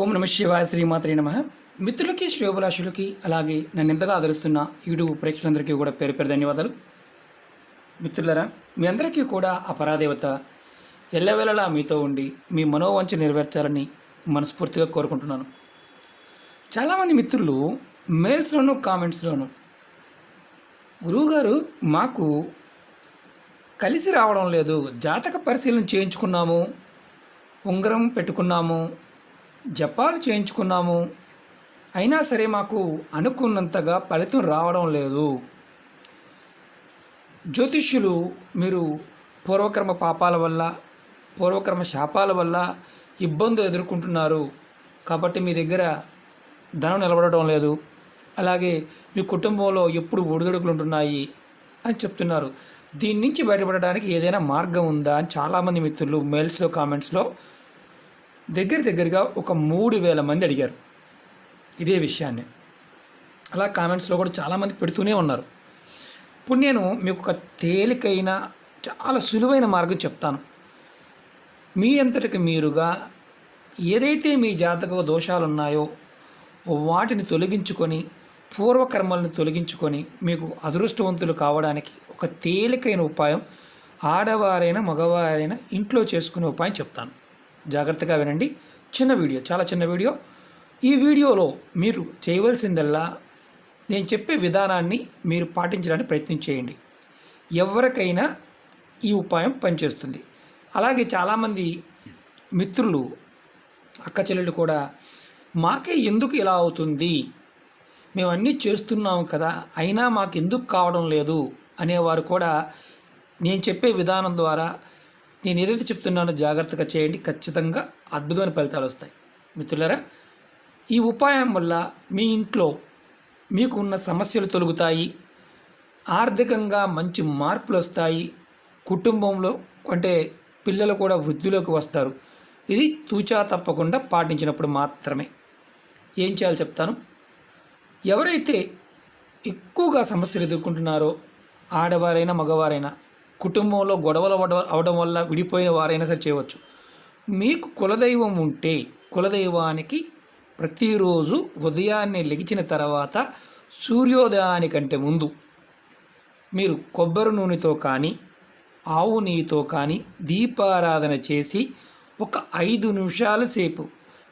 ఓం నమ శివాయ శ్రీమాత్రే నమ. మిత్రులకి శ్రేయోభిలాషులకి అలాగే నన్ను ఎంతగా ఆదరిస్తున్న యూట్యూబ్ ప్రేక్షకులందరికీ కూడా పేరు పేరు ధన్యవాదాలు. మిత్రులరా మీ అందరికీ కూడా ఆ పరాదేవత ఎల్లవేళలా మీతో ఉండి మీ మనోవంచ నెరవేర్చాలని మనస్ఫూర్తిగా కోరుకుంటున్నాను. చాలామంది మిత్రులు మెయిల్స్లోను కామెంట్స్లోను గురువుగారు మాకు కలిసి రావడం లేదు జాతక పరిశీలన చేయించుకున్నాము ఉంగరం పెట్టుకున్నాము జపాలు చేయించుకున్నాము. అయినా సరే మాకు అనుకున్నంతగా ఫలితం రావడం లేదు. జ్యోతిష్యులు మీరు పూర్వకర్మ పాపాల వల్ల పూర్వకర్మ శాపాల వల్ల ఇబ్బందులు ఎదుర్కొంటున్నారు. కాబట్టి మీ దగ్గర ధనం నిలబడటం లేదు. అలాగే మీ కుటుంబంలో ఎప్పుడు ఒడిదొడుకులు ఉంటున్నాయి అని చెప్తున్నారు. దీని నుంచి బయటపడడానికి ఏదైనా మార్గం ఉందా అని చాలామంది మిత్రులు మెయిల్స్లో కామెంట్స్లో దగ్గర దగ్గరగా ఒక మూడు వేల మంది అడిగారు ఇదే విషయాన్ని. అలా కామెంట్స్లో కూడా చాలామంది పెడుతూనే ఉన్నారు. ఇప్పుడు నేను మీకు ఒక తేలికైన చాలా సులువైన మార్గం చెప్తాను. మీ అంతటికి మీరుగా ఏదైతే మీ జాతక దోషాలు ఉన్నాయో వాటిని తొలగించుకొని పూర్వకర్మలను తొలగించుకొని మీకు అదృష్టవంతులు కావడానికి ఒక తేలికైన ఉపాయం ఆడవారైనా మగవారైనా ఇంట్లో చేసుకునే ఉపాయం చెప్తాను. జాగ్రత్తగా వినండి. చిన్న వీడియో చాలా చిన్న వీడియో. ఈ వీడియోలో మీరు చేయవలసిందల్లా నేను చెప్పే విధానాన్ని మీరు పాటించడానికి ప్రయత్నం చేయండి. ఎవరికైనా ఈ ఉపాయం పనిచేస్తుంది. అలాగే చాలామంది మిత్రులు అక్క చెల్లెళ్ళు కూడా మాకే ఎందుకు ఇలా అవుతుంది? మేము అన్నీ చేస్తున్నాం కదా అయినా మాకు ఎందుకు కావడం లేదు? అనేవారు కూడా నేను చెప్పే విధానం ద్వారా నేను ఏదైతే చెప్తున్నానో జాగ్రత్తగా చేయండి. ఖచ్చితంగా అద్భుతమైన ఫలితాలు వస్తాయి. మిత్రులరా ఈ ఉపాయం వల్ల మీ ఇంట్లో మీకు ఉన్న సమస్యలు తొలగుతాయి. ఆర్థికంగా మంచి మార్పులు వస్తాయి. కుటుంబంలో అంటే పిల్లలు కూడా వృద్ధిలోకి వస్తారు. ఇది తూచా తప్పకుండా పాటించినప్పుడు మాత్రమే. ఏం చేయాలో చెప్తాను. ఎవరైతే ఎక్కువగా సమస్యలు ఎదుర్కొంటున్నారో ఆడవారైనా మగవారైనా కుటుంబంలో గొడవలు అవడం వల్ల విడిపోయిన వారైనా సరే చేయవచ్చు. మీకు కులదైవం ఉంటే కులదైవానికి ప్రతిరోజు ఉదయాన్నే లెగిచిన తర్వాత సూర్యోదయానికంటే ముందు మీరు కొబ్బరి నూనెతో కానీ ఆవు నెయ్యితో కానీ దీపారాధన చేసి ఒక ఐదు నిమిషాల సేపు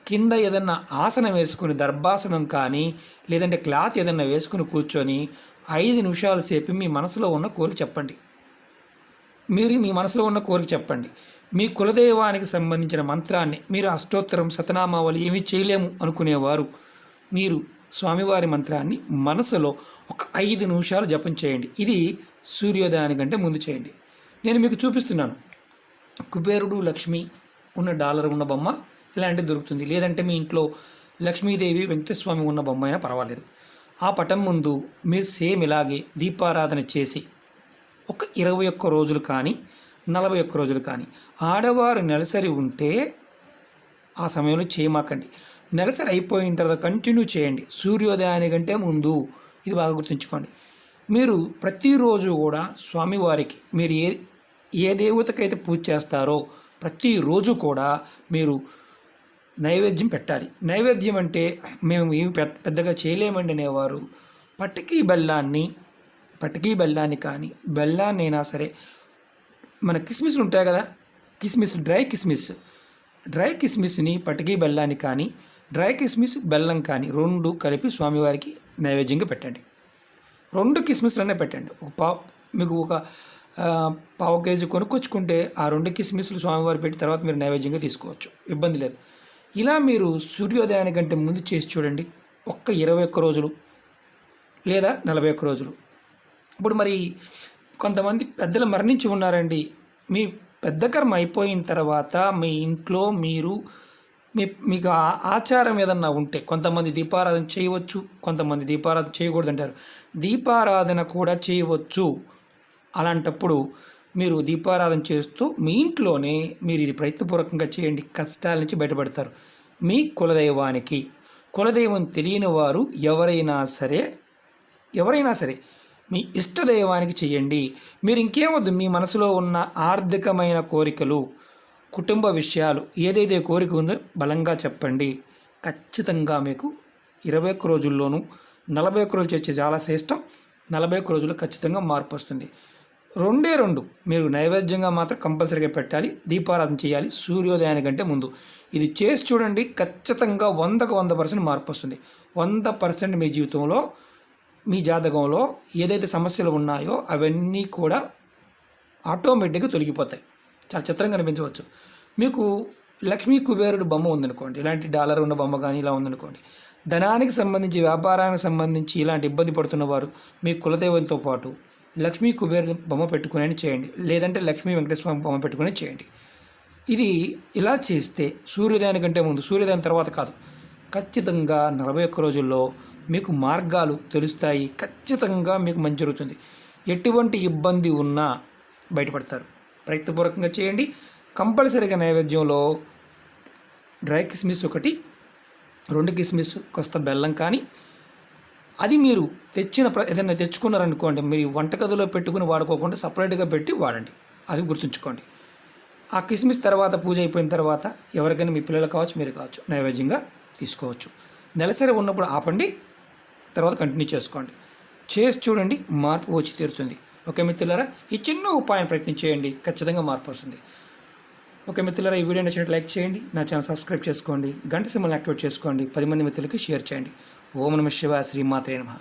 కింద ఏదన్నా ఆసనం వేసుకుని దర్భాసనం కానీ లేదంటే క్లాత్ ఏదన్నా వేసుకుని కూర్చొని ఐదు నిమిషాల సేపు మీ మనసులో ఉన్న కోరిక చెప్పండి. మీరు మీ మనసులో ఉన్న కోరిక చెప్పండి. మీ కులదైవానికి సంబంధించిన మంత్రాన్ని మీరు అష్టోత్తరం శతనామావళి ఏమీ చేయలేము అనుకునేవారు. మీరు స్వామివారి మంత్రాన్ని మనసులో ఒక ఐదు నిమిషాలు జపం చేయండి. ఇది సూర్యోదయానికంటే ముందు చేయండి. నేను మీకు చూపిస్తున్నాను. కుబేరుడు లక్ష్మి ఉన్న డాలర్ ఉన్న బొమ్మ ఇలాంటిది దొరుకుతుంది. లేదంటే మీ ఇంట్లో లక్ష్మీదేవి వెంకటస్వామి ఉన్న బొమ్మ అయినా పర్వాలేదు. ఆ పటం ముందు మీరు సేమ్ ఇలాగే దీపారాధన చేసి ఒక ఇరవై ఒక్క రోజులు కానీ నలభై ఒక్క రోజులు కానీ. ఆడవారు నెలసరి ఉంటే ఆ సమయంలో చేయమాకండి. నెలసరి అయిపోయిన తర్వాత కంటిన్యూ చేయండి. సూర్యోదయానికంటే ముందు ఇది బాగా గుర్తుంచుకోండి. మీరు ప్రతిరోజు కూడా స్వామివారికి మీరు ఏ ఏ దేవతకైతే పూజ చేస్తారో ప్రతిరోజు కూడా మీరు నైవేద్యం పెట్టాలి. నైవేద్యం అంటే మేము ఏమి పెద్దగా చేయలేమండి అనేవారు. పట్టికీ బెల్లాన్ని పట్టికీ బెల్లాన్ని కానీ బెల్లాన్ని అయినా సరే మన కిస్మిస్లు ఉంటాయి కదా కిస్మిస్ డ్రై కిస్మిస్. డ్రై కిస్మిస్ని పటికీ బెల్లాన్ని కానీ డ్రై కిస్మిస్ బెల్లం కానీ రెండు కలిపి స్వామివారికి నైవేద్యంగా పెట్టండి. రెండు కిస్మిస్లనే పెట్టండి. ఒక పావు మీకు ఒక పావు కేజీ కొనుక్కొచ్చుకుంటే ఆ రెండు కిస్మిస్లు స్వామివారి పెట్టి తర్వాత మీరు నైవేద్యంగా తీసుకోవచ్చు. ఇబ్బంది లేదు. ఇలా మీరు సూర్యోదయానికంటే ముందు చేసి చూడండి. ఒక్క ఇరవై ఒక్క రోజులు లేదా నలభై ఒక్క రోజులు. ఇప్పుడు మరి కొంతమంది పెద్దలు మరణించి ఉన్నారండి. మీ పెద్ద కర్మ అయిపోయిన తర్వాత మీ ఇంట్లో మీరు మీ మీకు ఆ- ఆచారం ఏదన్నా ఉంటే కొంతమంది దీపారాధన చేయవచ్చు కొంతమంది దీపారాధన చేయకూడదు అంటారు దీపారాధన కూడా చేయవచ్చు. అలాంటప్పుడు మీరు దీపారాధన చేస్తూ మీ ఇంట్లోనే మీరు ఇది ప్రయత్నపూర్వకంగా చేయండి. కష్టాల నుంచి బయటపడతారు. మీ కులదైవానికి కులదైవం తెలియని వారు ఎవరైనా సరే ఎవరైనా సరే మీ ఇష్టదైవానికి చేయండి మీరు ఇంకేమొద్దు మీ మనసులో ఉన్న ఆర్థికమైన కోరికలు కుటుంబ విషయాలు ఏదైతే కోరిక ఉందో బలంగా చెప్పండి. ఖచ్చితంగా మీకు ఇరవై ఒక్క రోజుల్లోనూ నలభై ఒక్క రోజులు చేసే చాలా శ్రేష్టం. నలభై ఒక్క రోజుల్లో ఖచ్చితంగా మార్పు వస్తుంది. రెండే రెండు. మీరు నైవేద్యంగా మాత్రం కంపల్సరీగా పెట్టాలి. దీపారాధన చేయాలి. సూర్యోదయానికంటే ముందు. ఇది చేసి చూడండి. ఖచ్చితంగా వందకు వంద పర్సెంట్ మార్పు వస్తుంది. వంద పర్సెంట్ మీ జీవితంలో మీ జాతకంలో ఏదైతే సమస్యలు ఉన్నాయో అవన్నీ కూడా ఆటోమేటిక్గా తొలగిపోతాయి. చాలా చిత్రంగా కనిపించవచ్చు మీకు లక్ష్మీ కుబేరుడు బొమ్మ ఉందనుకోండి ఇలాంటి డాలర్ ఉన్న బొమ్మ కానీ ఇలా ఉందనుకోండి ధనానికి సంబంధించి వ్యాపారానికి సంబంధించి ఇలాంటి ఇబ్బంది పడుతున్న వారు మీ కులదేవంతో పాటు లక్ష్మీ కుబేరుడు బొమ్మ పెట్టుకునే చేయండి. లేదంటే లక్ష్మీ వెంకటేశ్వర బొమ్మ పెట్టుకుని చేయండి. ఇది ఇలా చేస్తే సూర్యోదయానికంటే ముందు సూర్యోదయం తర్వాత కాదు ఖచ్చితంగా నలభై ఒక్క రోజుల్లో మీకు మార్గాలు తెలుస్తాయి. ఖచ్చితంగా మీకు మంచి జరుగుతుంది. ఎటువంటి ఇబ్బంది ఉన్నా బయటపడతారు. ప్రయత్నపూర్వకంగా చేయండి. కంపల్సరీగా నైవేద్యంలో డ్రై కిస్మిస్ ఒకటి రెండు కిస్మిస్ కొస్త బెల్లం కానీ. అది మీరు తెచ్చిన ప్ర ఏదైనా తెచ్చుకున్నారనుకోండి మీరు వంటగదిలో పెట్టుకుని వాడుకోకుండా సపరేట్గా పెట్టి వాడండి. అది గుర్తుంచుకోండి. ఆ కిస్మిస్ తర్వాత పూజ అయిపోయిన తర్వాత ఎవరికైనా మీ పిల్లలు కావచ్చు మీరు కావచ్చు నైవేద్యంగా తీసుకోవచ్చు. నెలసరి ఉన్నప్పుడు ఆపండి తర్వాత కంటిన్యూ చేసుకోండి. చేసి చూడండి మార్పు వచ్చి తీరుతుంది. ఓకే మిత్రులారా ఈ చిన్న ఉపాయం ప్రయత్నం చేయండి ఖచ్చితంగా మార్పు వస్తుంది. ఓకే మిత్రులారా ఈ వీడియో నచ్చినట్టు లైక్ చేయండి నా ఛానల్ సబ్స్క్రైబ్ చేసుకోండి గంట సింబల్ యాక్టివేట్ చేసుకోండి పది మంది మిత్రులకి షేర్ చేయండి. ఓం నమ శివ శ్రీమాత్రే నమ.